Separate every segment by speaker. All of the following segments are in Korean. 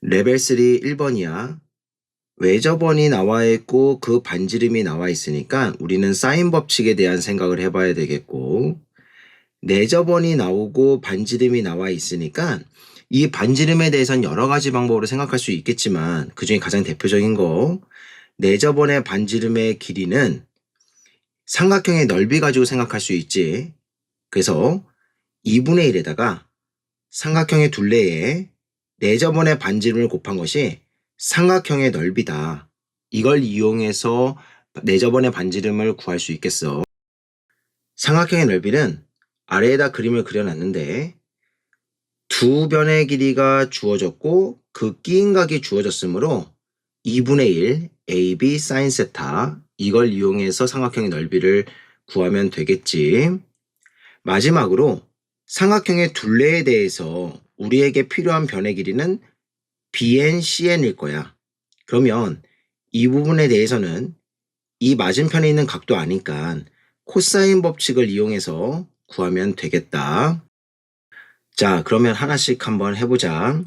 Speaker 1: 레벨 3 1번이야. 외접원이 나와 있고 그 반지름이 나와 있으니까 우리는 사인 법칙에 대한 생각을 해봐야 되겠고 내접원이 나오고 반지름이 나와 있으니까 이 반지름에 대해서는 여러 가지 방법으로 생각할 수 있겠지만 그 중에 가장 대표적인 거 내접원의 반지름의 길이는 삼각형의 넓이 가지고 생각할 수 있지. 그래서 2분의 1에다가 삼각형의 둘레에 내접원의 반지름을 곱한 것이 삼각형의 넓이다. 이걸 이용해서 내접원의 반지름을 구할 수 있겠어. 삼각형의 넓이는 아래에다 그림을 그려놨는데 두 변의 길이가 주어졌고 그 끼인 각이 주어졌으므로 2분의 1 AB sin 세타 이걸 이용해서 삼각형의 넓이를 구하면 되겠지. 마지막으로 삼각형의 둘레에 대해서 우리에게 필요한 변의 길이는 BN, CN일 거야. 그러면 이 부분에 대해서는 이 맞은편에 있는 각도 아니까 코사인 법칙을 이용해서 구하면 되겠다. 자, 그러면 하나씩 한번 해보자.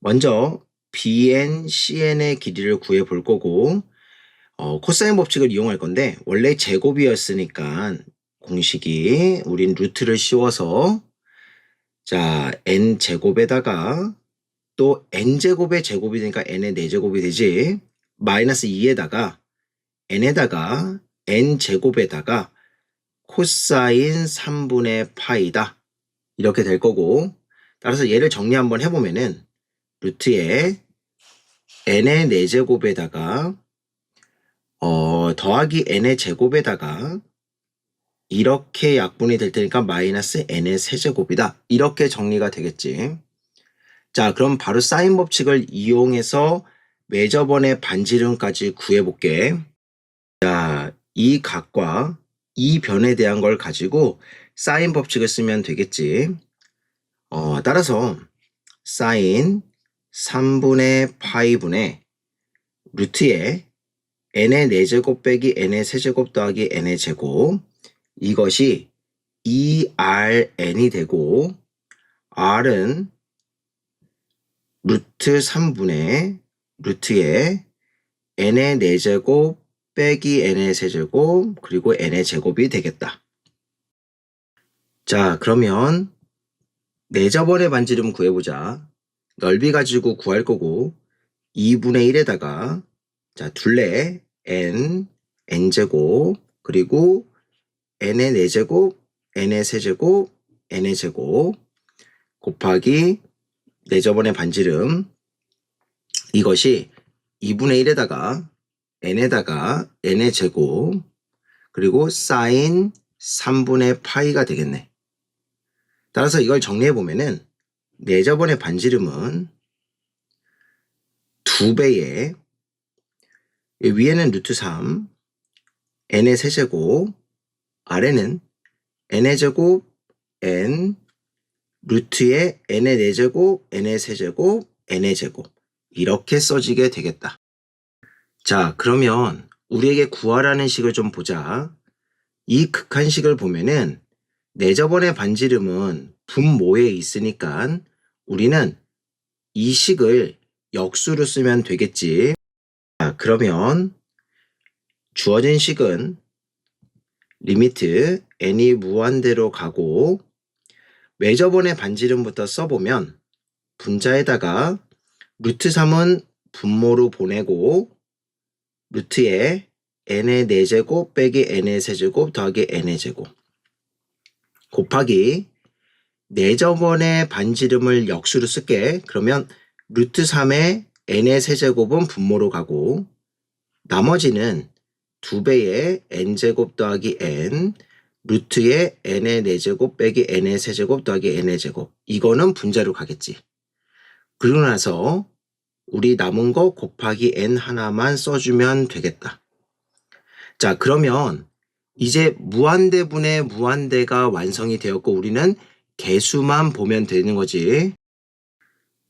Speaker 1: 먼저 BN, CN의 길이를 구해 볼 거고, 어, 코사인 법칙을 이용할 건데, 원래 제곱이었으니까 공식이 우린 루트를 씌워서 자, n 제곱에다가 또 n 제곱의 제곱이 되니까 n의 4제곱이 되지. 마이너스 2에다가 n에다가 n 제곱에다가 코사인 3분의 파이다. 이렇게 될 거고 따라서 얘를 정리 한번 해보면은 루트에 n의 4제곱에다가 어, 더하기 n의 제곱에다가 이렇게 약분이 될 테니까 마이너스 n의 세제곱이다. 이렇게 정리가 되겠지. 자, 그럼 바로 사인 법칙을 이용해서 매저번의 반지름까지 구해볼게. 자, 이 각과 이 변에 대한 걸 가지고 사인 법칙을 쓰면 되겠지. 어, 따라서 사인 3분의 파이분의 루트에 n의 4제곱 빼기 n의 세제곱 더하기 n의 제곱 이것이 2rn이 되고 r은 루트 3분의 루트에 n의 4제곱 빼기 n의 세제곱 그리고 n의 제곱이 되겠다. 자 그러면 내저번의 반지름 구해보자. 넓이 가지고 구할 거고 2분의 1에다가 자 둘레 n n제곱 그리고 n의 4제곱, n의 세제곱, n의 제곱 곱하기 내 저번의 반지름 이것이 2분의 1에다가 n에다가 n의 제곱 그리고 사인 3분의 파이가 되겠네. 따라서 이걸 정리해 보면은 내 저번의 반지름은 2배의 위에는 루트 3 n의 세제곱 아래는 n의 제곱 n 루트의 n의 4제곱, n의 세제곱, n의 제곱 이렇게 써지게 되겠다. 자 그러면 우리에게 구하라는 식을 좀 보자. 이 극한식을 보면은 내저번의 반지름은 분모에 있으니까 우리는 이 식을 역수로 쓰면 되겠지. 자, 그러면 주어진 식은 리미트 n이 무한대로 가고 외저번의 반지름부터 써보면 분자에다가 루트 3은 분모로 보내고 루트에 n의 4제곱 빼기 n의 세제곱 더하기 n의 제곱. 곱하기 내저번의 반지름을 역수로 쓸게. 그러면 루트 3의 n의 세제곱은 분모로 가고 나머지는 2배의 n제곱 더하기 n 루트의 n의 4제곱 빼기 n의 세제곱 더하기 n의 제곱 이거는 분자로 가겠지. 그리고 나서 우리 남은 거 곱하기 n 하나만 써주면 되겠다. 자 그러면 이제 무한대분의 무한대가 완성이 되었고 우리는 개수만 보면 되는 거지.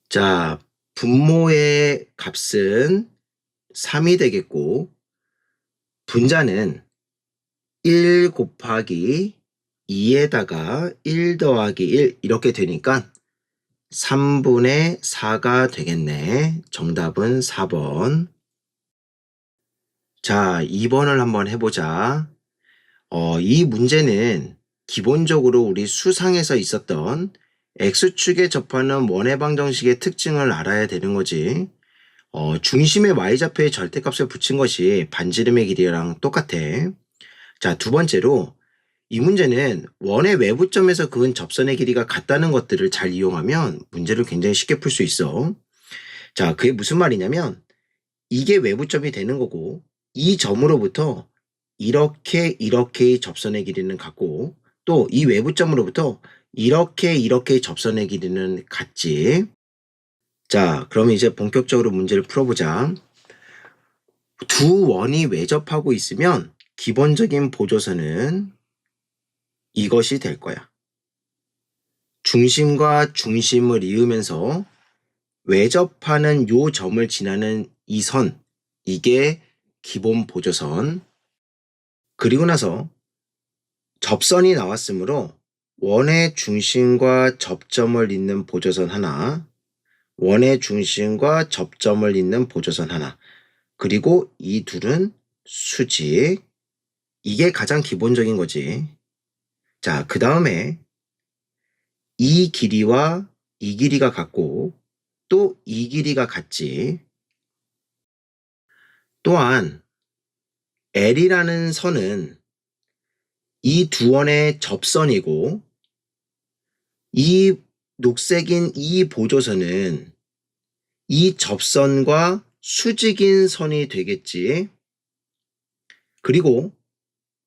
Speaker 1: 자 분모의 값은 3이 되겠고 분자는 1 곱하기 2에다가 1 더하기 1 이렇게 되니까 3분의 4가 되겠네. 정답은 4번. 자, 2번을 한번 해보자. 어, 이 문제는 기본적으로 우리 수상에서 있었던 X축에 접하는 원해방 정식의 특징을 알아야 되는 거지. 어, 중심의 y좌표의 절대값을 붙인 것이 반지름의 길이랑 똑같아. 자, 두 번째로 이 문제는 원의 외부점에서 그은 접선의 길이가 같다는 것들을 잘 이용하면 문제를 굉장히 쉽게 풀 수 있어. 자, 그게 무슨 말이냐면 이게 외부점이 되는 거고 이 점으로부터 이렇게 이렇게의 접선의 길이는 같고 또 이 외부점으로부터 이렇게 이렇게의 접선의 길이는 같지. 자, 그럼 이제 본격적으로 문제를 풀어보자. 두 원이 외접하고 있으면 기본적인 보조선은 이것이 될 거야. 중심과 중심을 이으면서 외접하는 요 점을 지나는 이 선, 이게 기본 보조선. 그리고 나서 접선이 나왔으므로 원의 중심과 접점을 잇는 보조선 하나, 원의 중심과 접점을 잇는 보조선 하나, 그리고 이 둘은 수직. 이게 가장 기본적인 거지. 자, 그 다음에 이 길이와 이 길이가 같고 또 이 길이가 같지. 또한 L이라는 선은 이 두 원의 접선이고 이 녹색인 이 보조선은 이 접선과 수직인 선이 되겠지. 그리고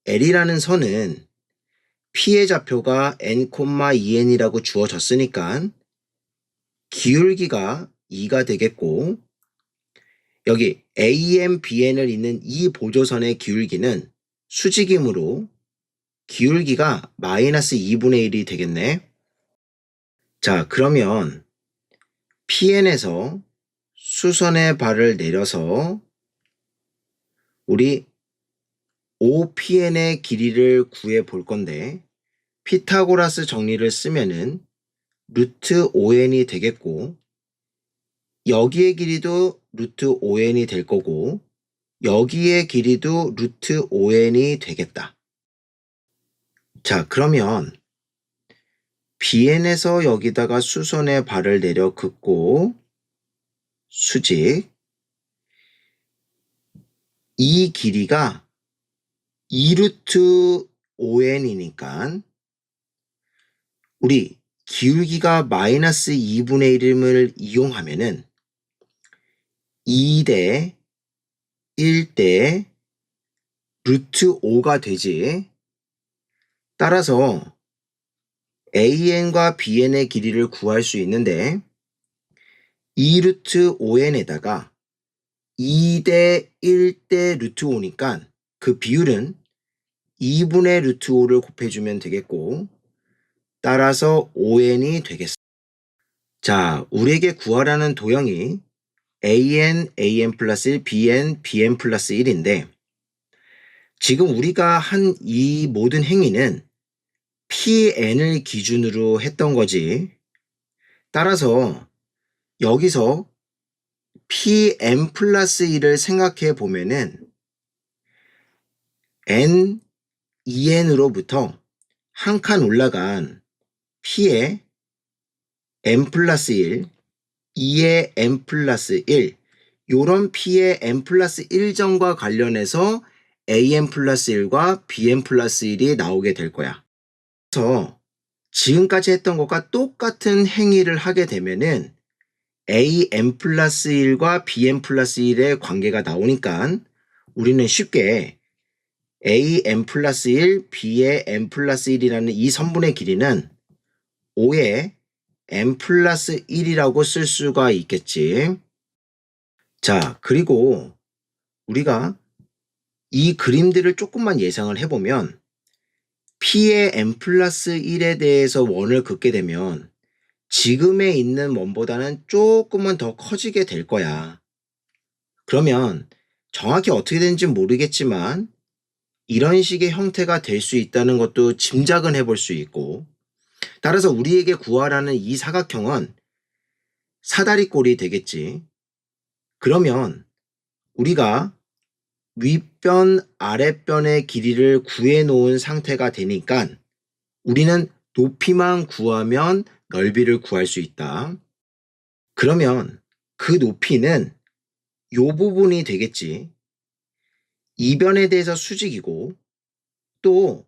Speaker 1: L이라는 선은 P의 좌표가 n,2n이라고 주어졌으니까 기울기가 2가 되겠고 여기 AN, BN을 잇는 이 보조선의 기울기는 수직이므로 기울기가 마이너스 2분의 1이 되겠네. 자, 그러면 PN에서 수선의 발을 내려서 우리 OPN의 길이를 구해 볼 건데 피타고라스 정리를 쓰면은 루트 ON이 되겠고 여기의 길이도 루트 ON이 될 거고 여기의 길이도 루트 ON이 되겠다. 자, 그러면 BN에서 여기다가 수선의 발을 내려 긋고 수직 이 길이가 2루트 5n이니까 우리 기울기가 마이너스 2분의 1을 이용하면은 2대 1대 루트 5가 되지. 따라서 an과 bn의 길이를 구할 수 있는데 2 루트 5n에다가 2대 1대 루트 5니까 그 비율은 2분의 루트 5를 곱해주면 되겠고 따라서 5n이 되겠습니다. 자, 우리에게 구하라는 도형이 an, an 플러스 1, bn, bn 플러스 1인데 지금 우리가 한 이 모든 행위는 pn을 기준으로 했던 거지. 따라서 여기서 pn 플러스 1을 생각해 보면은 n, 2n으로부터 한 칸 올라간 p의 n 플러스 1, 2의 n 플러스 1, 요런 p의 n 플러스 1점과 관련해서 an 플러스 1과 bn 플러스 1이 나오게 될 거야. 그래서 지금까지 했던 것과 똑같은 행위를 하게 되면은 an 플러스 1과 bn 플러스 1의 관계가 나오니까 우리는 쉽게 a n 플러스 1, b의 n 플러스 1이라는 이 선분의 길이는 5의 n 플러스 1이라고 쓸 수가 있겠지. 자, 그리고 우리가 이 그림들을 조금만 예상을 해보면 p의 n 플러스 1에 대해서 원을 긋게 되면 지금에 있는 원보다는 조금은 더 커지게 될 거야. 그러면 정확히 어떻게 되는지 모르겠지만 이런 식의 형태가 될 수 있다는 것도 짐작은 해볼 수 있고 따라서 우리에게 구하라는 이 사각형은 사다리꼴이 되겠지. 그러면 우리가 윗변, 아랫변의 길이를 구해 놓은 상태가 되니까 우리는 높이만 구하면 넓이를 구할 수 있다. 그러면 그 높이는 요 부분이 되겠지. 이변에 대해서 수직이고 또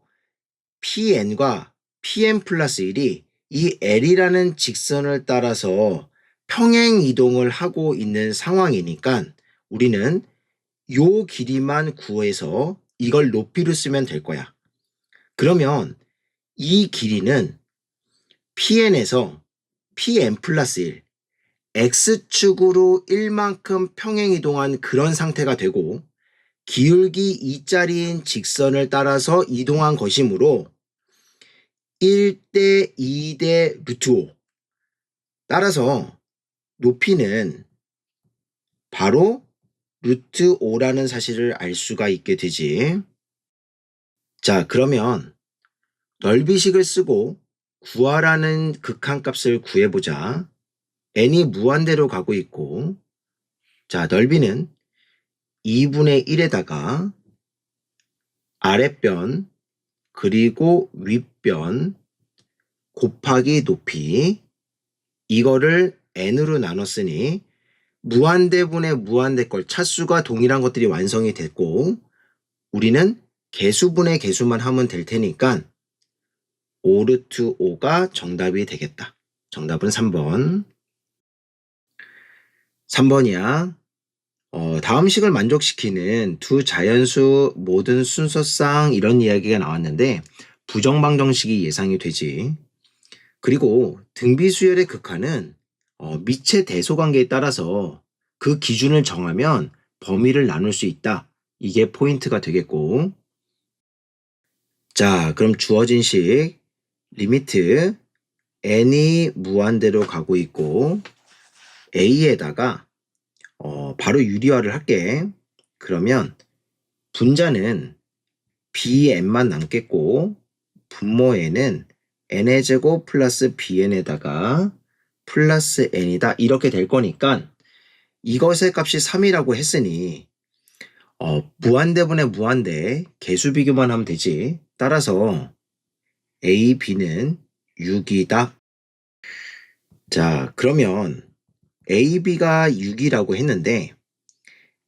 Speaker 1: PN과 PM 플러스 1이 이 L이라는 직선을 따라서 평행 이동을 하고 있는 상황이니까 우리는 요 길이만 구해서 이걸 높이로 쓰면 될 거야. 그러면 이 길이는 PN에서 PM 플러스 1, X축으로 1만큼 평행 이동한 그런 상태가 되고 기울기 2짜리인 직선을 따라서 이동한 것이므로 1대 2대 루트 5 따라서 높이는 바로 루트 5라는 사실을 알 수가 있게 되지. 자, 그러면 넓이식을 쓰고 구하라는 극한값을 구해보자. n이 무한대로 가고 있고 자, 넓이는 2분의 1에다가 아랫변 그리고 윗변 곱하기 높이 이거를 n으로 나눴으니 무한대분의 무한대걸 차수가 동일한 것들이 완성이 됐고 우리는 개수분의 개수만 하면 될 테니까 5루트 5가 정답이 되겠다. 정답은 3번. 3번이야. 어, 다음 식을 만족시키는 두 자연수 모든 순서상 이런 이야기가 나왔는데 부정방정식이 예상이 되지. 그리고 등비수열의 극한은 어, 미체 대소 관계에 따라서 그 기준을 정하면 범위를 나눌 수 있다. 이게 포인트가 되겠고. 자, 그럼 주어진 식 리미트 n이 무한대로 가고 있고 a에다가 어, 바로 유리화를 할게. 그러면 분자는 bn만 남겠고 분모에는 n의 제곱 플러스 bn에다가 플러스 n이다 이렇게 될 거니까 이것의 값이 3이라고 했으니 어, 무한대분의 무한대 개수 비교만 하면 되지. 따라서 a, b는 6이다. 자, 그러면 a, b가 6이라고 했는데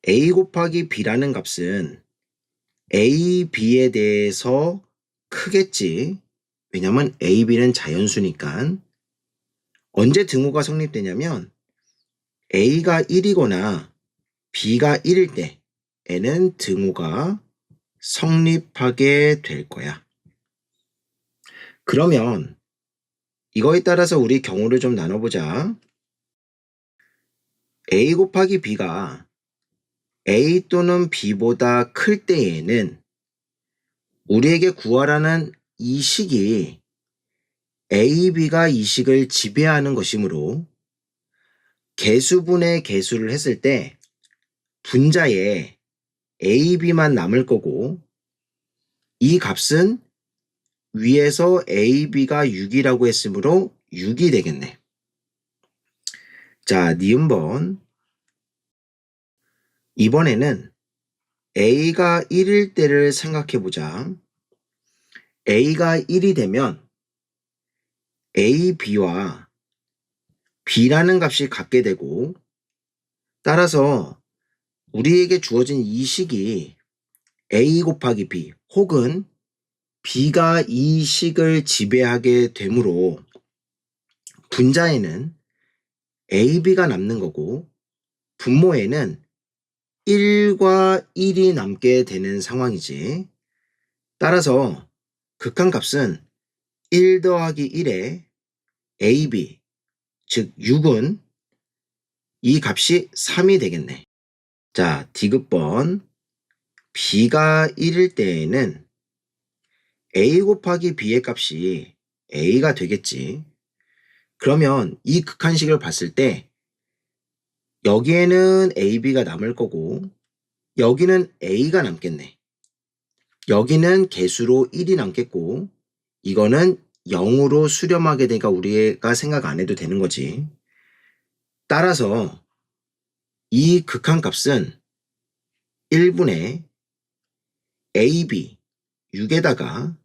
Speaker 1: a 곱하기 b라는 값은 a, b에 대해서 크겠지. 왜냐면 a, b는 자연수니까. 언제 등호가 성립되냐면 a가 1이거나 b가 1일 때 n은 등호가 성립하게 될 거야. 그러면 이거에 따라서 우리 경우를 좀 나눠보자. a 곱하기 b가 a 또는 b보다 클 때에는 우리에게 구하라는 이 식이 a, b가 이 식을 지배하는 것이므로 개수분의 개수를 했을 때 분자에 a, b만 남을 거고 이 값은 위에서 a, b가 6이라고 했으므로 6이 되겠네. 자, 니은번. 이번에는 a가 1일 때를 생각해 보자. a가 1이 되면 a, b와 b라는 값이 같게 되고 따라서 우리에게 주어진 이 식이 a 곱하기 b 혹은 b가 이 식을 지배하게 되므로 분자에는 ab가 남는 거고 분모에는 1과 1이 남게 되는 상황이지. 따라서 극한값은 1 더하기 1에 ab 즉 6은 이 값이 3이 되겠네. 자, 디귿번 b가 1일 때에는 a 곱하기 b의 값이 a가 되겠지. 그러면 이 극한식을 봤을 때 여기에는 ab가 남을 거고 여기는 a가 남겠네. 여기는 개수로 1이 남겠고 이거는 0으로 수렴하게 되니까 우리가 생각 안 해도 되는 거지. 따라서 이 극한값은 1분의 AB 6에다가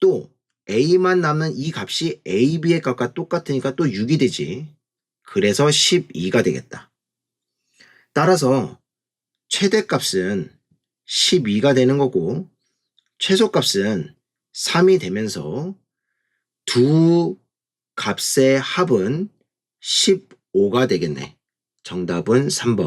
Speaker 1: 또 A만 남는 이 값이 AB의 값과 똑같으니까 또 6이 되지. 그래서 12가 되겠다. 따라서 최대값은 12가 되는 거고 최소값은 3이 되면서 두 값의 합은 15가 되겠네. 정답은 3번.